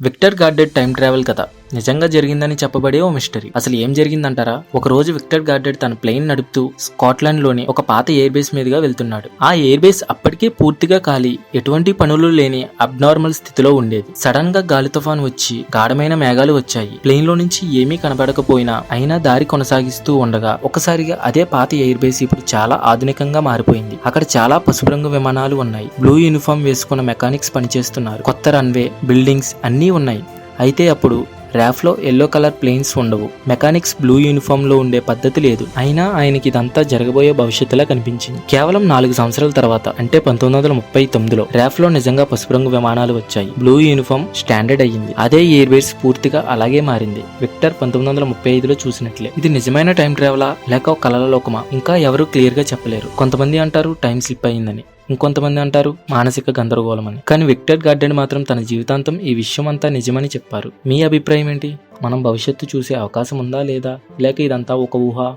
Victor guarded time travel కథ నిజంగా జరిగిందని చెప్పబడే ఓ మిస్టరీ. అసలు ఏం జరిగిందంటారా? ఒక రోజు విక్టర్ గార్డెడ్ తన ప్లేన్ నడుపుతూ స్కాట్లాండ్లోని ఒక పాత ఎయిర్ బేస్ మీదుగా వెళ్తున్నాడు. ఆ ఎయిర్ బేస్ అప్పటికే పూర్తిగా ఖాళీ ఎటువంటి పనులు లేని అబ్నార్మల్ స్థితిలో ఉండేది. సడన్గా గాలి తుఫాన్ వచ్చి గాఢమైన మేఘాలు వచ్చాయి. ప్లేన్లో నుంచి ఏమీ కనబడకపోయినా అయినా దారి కొనసాగిస్తూ ఉండగా ఒకసారిగా అదే పాత ఎయిర్ బేస్ ఇప్పుడు చాలా ఆధునికంగా మారిపోయింది. అక్కడ చాలా పసుపు రంగు విమానాలు ఉన్నాయి. బ్లూ యూనిఫామ్ వేసుకున్న మెకానిక్స్ పనిచేస్తున్నారు. కొత్త రన్వే బిల్డింగ్స్ అన్నీ ఉన్నాయి. అయితే అప్పుడు ర్యాఫ్లో ఎల్లో కలర్ ప్లేన్స్ ఉండవు. మెకానిక్స్ బ్లూ యూనిఫామ్లో ఉండే పద్ధతి లేదు. అయినా ఆయనకి ఇదంతా జరగబోయే భవిష్యత్తులా కనిపించింది. కేవలం నాలుగు సంవత్సరాల తర్వాత అంటే పంతొమ్మిది వందల ముప్పై తొమ్మిదిలో ర్యాఫ్లో నిజంగా పసుపు రంగు విమానాలు వచ్చాయి. బ్లూ యూనిఫామ్ స్టాండర్డ్ అయ్యింది. అదే ఎయిర్ బేస్ పూర్తిగా అలాగే మారింది. విక్టర్ పంతొమ్మిది వందల ముప్పై ఐదులో చూసినట్లే. ఇది నిజమైన టైం ట్రావెలా లేక కలల లోకమా? ఇంకా ఎవరు క్లియర్గా చెప్పలేరు. కొంతమంది అంటారు టైం స్లిప్ అయ్యిందని. ఇంకొంతమంది అంటారు మానసిక గందరగోళం అని కానీ విక్టర్ గార్డెన్ మాత్రం తన జీవితాంతం ఈ విషయం అంతా నిజమని చెప్పారు. మీ అభిప్రాయం ఏంటి? మనం భవిష్యత్తు చూసే అవకాశం ఉందా లేదా? లేక ఇదంతా ఒక ఊహ?